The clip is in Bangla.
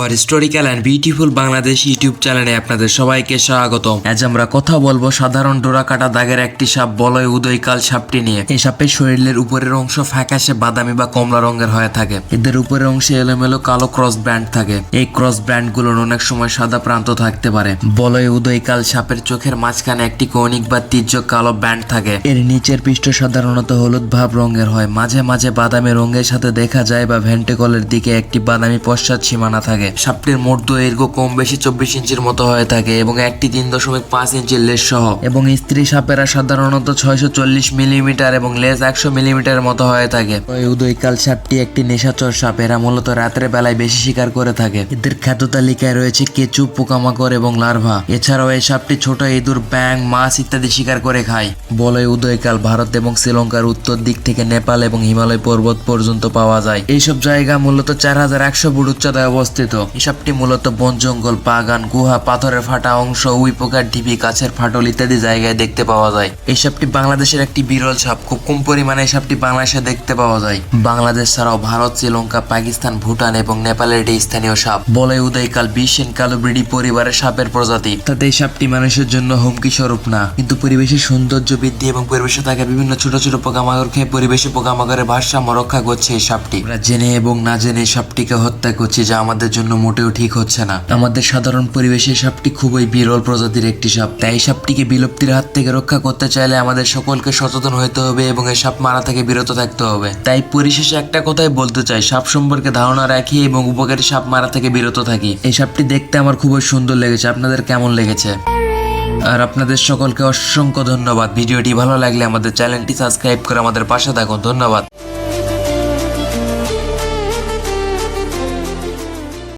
Our historical and beautiful Bangladesh YouTube চ্যানেলে আপনাদের সবাইকে স্বাগতম। আজ আমরা কথা বলব সাধারণ ডোরা কাটা দাগের একটি সাপ, বলয় উদয়কাল সাপটি নিয়ে। এই সাপের শরীরের উপরের অংশ ফ্যাকাশে বাদামি বা কমলা রঙের হয়ে থাকে। এদের উপরের অংশে এলোমেলো কালো ক্রস ব্যান্ড থাকে। এই ক্রস ব্যান্ডগুলোর অনেক সময় সাদা প্রান্ত থাকতে পারে। বলয় উদয়কাল সাপের চোখের মাঝখানে একটি কৌণিক বা তীর্য কালো ব্যান্ড থাকে। এর নিচের পৃষ্ঠ সাধারণত হলুদ ভাব রঙের হয়। মাঝে মাঝে বাদামি রঙের সাথে দেখা যায় বা ভেন্টিকলের দিকে একটি বাদামি পশ্চাৎ সীমানা থাকে। সাপটির মোট দৈর্ঘ্য কম বেশি চব্বিশ ইঞ্চির মতো হয়ে থাকে এবং একটি তিন দশমিক পাঁচ ইঞ্চির লেজ সহ। এবং স্ত্রী সাপেরা সাধারণত ছয়শো চল্লিশ মিলিমিটার এবং লেজ একশো মিলিমিটার মতো হয়ে থাকে। ওই উদয়কাল সাপটি একটি নেশাচর সাপ। এরা মূলত রাতের বেলায় বেশি শিকার করে থাকে। এদের খাদ্য তালিকায় রয়েছে কেঁচু পোকামাকড় এবং লার্ভা। এছাড়াও এই সাপটি ছোট ইঁদুর ব্যাং মাছ ইত্যাদি শিকার করে খায়। বলয় উদয়কাল ভারত এবং শ্রীলঙ্কার উত্তর দিক থেকে নেপাল এবং হিমালয় পর্বত পর্যন্ত পাওয়া যায়। এইসব জায়গা মূলত চার হাজার একশো ফুট উচ্চতায় অবস্থিত। এসবটি মূলত বন, জঙ্গল, বাগান, গুহা, পাথরের ফাটা অংশ, উই পোকার ঢিপি গাছের ফাটল ইত্যাদি জায়গায় দেখতে পাওয়া যায়। এই সাপটি বাংলাদেশের একটি বিরল সাপ খুব কম পরিমাণে এই সাপটি বাংলাদেশে দেখতে পাওয়া যায়। বাংলাদেশ ছাড়াও ভারত, শ্রীলঙ্কা, পাকিস্তান, ভুটান এবং নেপালের এটি স্থানীয় সাপ। বলয় উদয়কাল বিশেন কালোব্রিডি পরিবারের সাপের প্রজাতি। তাতে এই সাপটি মানুষের জন্য হুমকি স্বরূপ না। কিন্তু পরিবেশের সৌন্দর্য বৃদ্ধি এবং পরিবেশে থাকা বিভিন্ন ছোট ছোট পোকামাকড় খেয়ে পরিবেশে পোকামাকড়ের ভারসাম্য রক্ষা করছে এই সাপটি। আমরা জেনে এবং না জেনে সাপটিকে হত্যা করছি যা আমাদের জন্য মোটেও ঠিক হচ্ছে না। আমাদের সাধারণ পরিবেশে সাপটি খুবই বিরল প্রজাতির একটি সাপ। তাই সাপটিকে বিলুপ্তির হাত থেকে রক্ষা করতে চাইলে আমাদের সকলকে সচেতন হতে হবে এবং এই সাপ মারা থেকে বিরত থাকতে হবে। তাই পরিশেষে একটা কথাই বলতে চাই। সাপ সম্পর্কে ধারণা রাখি এবং উপকারী সাপ মারা থেকে বিরত থাকি। এই সাপটি দেখতে আমার খুবই সুন্দর লেগেছে। আপনাদের কেমন লেগেছে? আর আপনাদের সকলকে অসংখ্য ধন্যবাদ। ভিডিওটি ভালো লাগলে আমাদের চ্যানেলটি সাবস্ক্রাইব করে আমাদের পাশে থাকুন। ধন্যবাদ।